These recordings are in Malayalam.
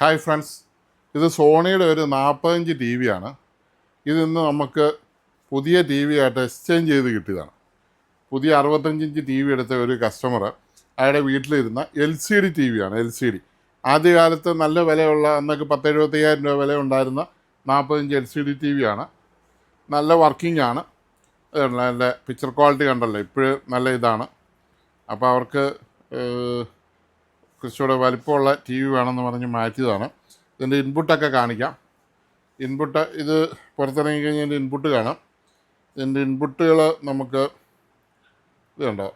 ഹായ് ഫ്രണ്ട്സ് ഇത് സോണിയുടെ ഒരു നാൽപ്പത്തഞ്ച് ടി വി ആണ്. ഇതിന്ന് നമുക്ക് പുതിയ ടി വി ആയിട്ട് എക്സ്ചേഞ്ച് ചെയ്ത് കിട്ടിയതാണ്. പുതിയ അറുപത്തഞ്ചിഞ്ച് ടി വി എടുത്ത ഒരു കസ്റ്റമർ അയാളുടെ വീട്ടിലിരുന്ന എൽ സി ഡി ടി വിയാണ് എൽ സി ഡി ആദ്യകാലത്ത് നല്ല വിലയുള്ള അന്നൊക്കെ പത്ത് എഴുപത്തയ്യായിരം രൂപ വില ഉണ്ടായിരുന്ന നാൽപ്പത്തഞ്ച് L C D T V ആണ്. നല്ല വർക്കിംഗ് ആണ്. നല്ല പിക്ചർ ക്വാളിറ്റി കണ്ടല്ലോ ഇപ്പോഴും നല്ല ഇതാണ്. അപ്പോൾ അവർക്ക് കുറച്ചുകൂടെ വലിപ്പമുള്ള ടി വി വേണമെന്ന് പറഞ്ഞ് മാറ്റിയതാണ്. ഇതിന്റെ ഇൻപുട്ടൊക്കെ കാണിക്കാം. ഇൻപുട്ട് ഇത് പുറത്തിറങ്ങി കഴിഞ്ഞാൽ ഇതിന്റെ ഇൻപുട്ട് കാണാം. ഇതിന്റെ ഇൻപുട്ടുകൾ നമുക്ക് ഇതുണ്ടോ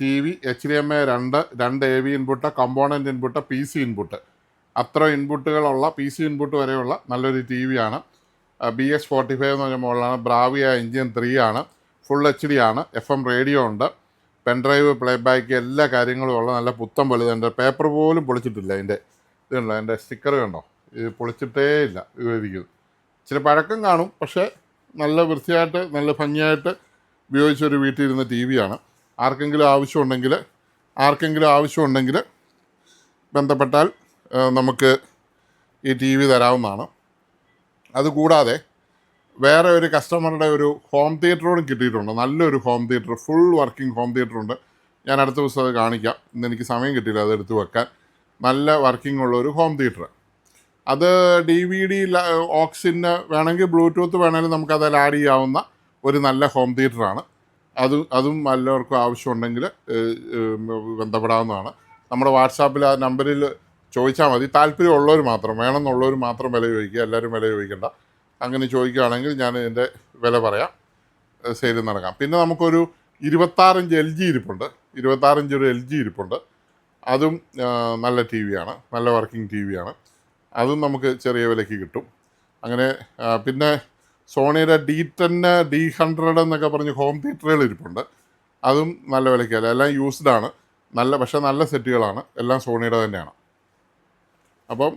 T V H D M I രണ്ട് രണ്ട് A V input component input P C input അത്ര ഇൻപുട്ടുകളുള്ള പി സി ഇൻപുട്ട് വരെയുള്ള നല്ലൊരു ടി വി ആണ്. ബി എസ് ഫോർട്ടി ഫൈവ് എന്ന് പറഞ്ഞ മോഡലാണ്. ബ്രാവിയ എഞ്ചിൻ ത്രീ ആണ്. ഫുൾ എച്ച് ഡി ആണ്. എഫ് എം റേഡിയോ ഉണ്ട്. പെൻഡ്രൈവ് പ്ലേ ബാക്ക് എല്ലാ കാര്യങ്ങളും ഉള്ള നല്ല പുത്തം വലുതുണ്ട് പേപ്പർ പോലും പൊളിച്ചിട്ടില്ല അതിന്റെ. ഇതുണ്ടോ അതിന്റെ സ്റ്റിക്കർ കണ്ടോ? ഇത് പൊളിച്ചിട്ടേ ഇല്ല ഉപയോഗിക്കുന്നത് ഇച്ചിരി പഴക്കം കാണും പക്ഷേ നല്ല വൃത്തിയായിട്ട് നല്ല ഭംഗിയായിട്ട് ഉപയോഗിച്ചൊരു വീട്ടിൽ ഇരുന്ന ടി വിയാണ് ആർക്കെങ്കിലും ആവശ്യമുണ്ടെങ്കിൽ ആർക്കെങ്കിലും ആവശ്യമുണ്ടെങ്കിൽ ബന്ധപ്പെട്ടാൽ നമുക്ക് ഈ ടി വി തരാവുന്നതാണ്. അതുകൂടാതെ വേറെ ഒരു കസ്റ്റമറുടെ ഒരു ഹോം തിയേറ്ററോടും കിട്ടിയിട്ടുണ്ട്. നല്ലൊരു home theatre full working home theatre ഉണ്ട്. ഞാൻ അടുത്ത ദിവസം അത് കാണിക്കാം. ഇന്ന് എനിക്ക് സമയം കിട്ടിയില്ല അത് എടുത്തു വെക്കാൻ. നല്ല വർക്കിംഗ് ഉള്ള ഒരു ഹോം തിയേറ്റർ അത് ഡി വി ഡി ഓക്സിന് വേണമെങ്കിൽ ബ്ലൂടൂത്ത് വേണമെങ്കിൽ നമുക്ക് അതിൽ ആഡ് ചെയ്യാവുന്ന ഒരു നല്ല ഹോം തിയേറ്ററാണ് അത് അതും എല്ലാവർക്കും ആവശ്യമുണ്ടെങ്കിൽ ബന്ധപ്പെടാവുന്നതാണ്. നമ്മുടെ വാട്സാപ്പിൽ ആ നമ്പറിൽ ചോദിച്ചാൽ മതി. താല്പര്യമുള്ളവർ മാത്രം വേണമെന്നുള്ളവർ മാത്രം വില ചോദിക്കുക. എല്ലാവരും വില ചോദിക്കണ്ട. അങ്ങനെ ചോദിക്കുകയാണെങ്കിൽ ഞാൻ ഇതിന്റെ വില പറയാം. സെയിൽ നടക്കാം. പിന്നെ നമുക്കൊരു ഇരുപത്താറിഞ്ച് എൽ ജി ഇരിപ്പുണ്ട്. ഇരുപത്താറിഞ്ച് ഒരു എൽ ജി ഇരിപ്പുണ്ട്. അതും നല്ല ടി വിയാണ് നല്ല വർക്കിംഗ് ടി വിയാണ് അതും നമുക്ക് ചെറിയ വിലയ്ക്ക് കിട്ടും. അങ്ങനെ പിന്നെ സോണിയുടെ ഡി ടെൻ ഡി ഹൺഡ്രഡ് എന്നൊക്കെ പറഞ്ഞ് ഹോം തിയേറ്ററുകൾ ഇരിപ്പുണ്ട്. അതും നല്ല വിലയ്ക്കല്ല എല്ലാം യൂസ്ഡ് ആണ്. നല്ല പക്ഷേ നല്ല സെറ്റുകളാണ് എല്ലാം സോണിയുടെ തന്നെയാണ്. അപ്പം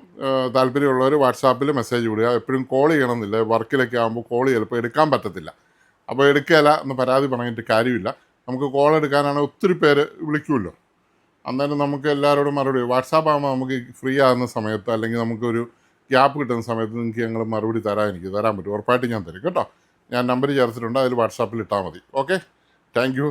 താല്പര്യമുള്ളവർ വാട്സാപ്പിൽ മെസ്സേജ് വിടുക. എപ്പോഴും കോൾ ചെയ്യണമെന്നില്ല. വർക്കിലൊക്കെ ആകുമ്പോൾ കോൾ ചിലപ്പോൾ എടുക്കാൻ പറ്റത്തില്ല. അപ്പോൾ എടുക്കുകയില്ല എന്ന് പരാതി പറഞ്ഞിട്ട് കാര്യമില്ല. നമുക്ക് കോൾ എടുക്കാനാണ് ഒത്തിരി പേര് വിളിക്കുമല്ലോ അന്നേരം നമുക്ക് എല്ലാവരോടും മറുപടി. വാട്സാപ്പ് ആകുമ്പോൾ നമുക്ക് ഫ്രീ ആകുന്ന സമയത്ത് അല്ലെങ്കിൽ നമുക്കൊരു ഗ്യാപ്പ് കിട്ടുന്ന സമയത്ത് നിങ്ങൾക്ക് ഞങ്ങൾ മറുപടി തരാൻ എനിക്ക് തരാൻ പറ്റും. ഉറപ്പായിട്ട് ഞാൻ തരും. കേട്ടോ? ഞാൻ നമ്പർ ചേർത്തിട്ടുണ്ട്. അതിൽ വാട്സാപ്പിൽ ഇട്ടാൽ മതി. ഓക്കെ? താങ്ക്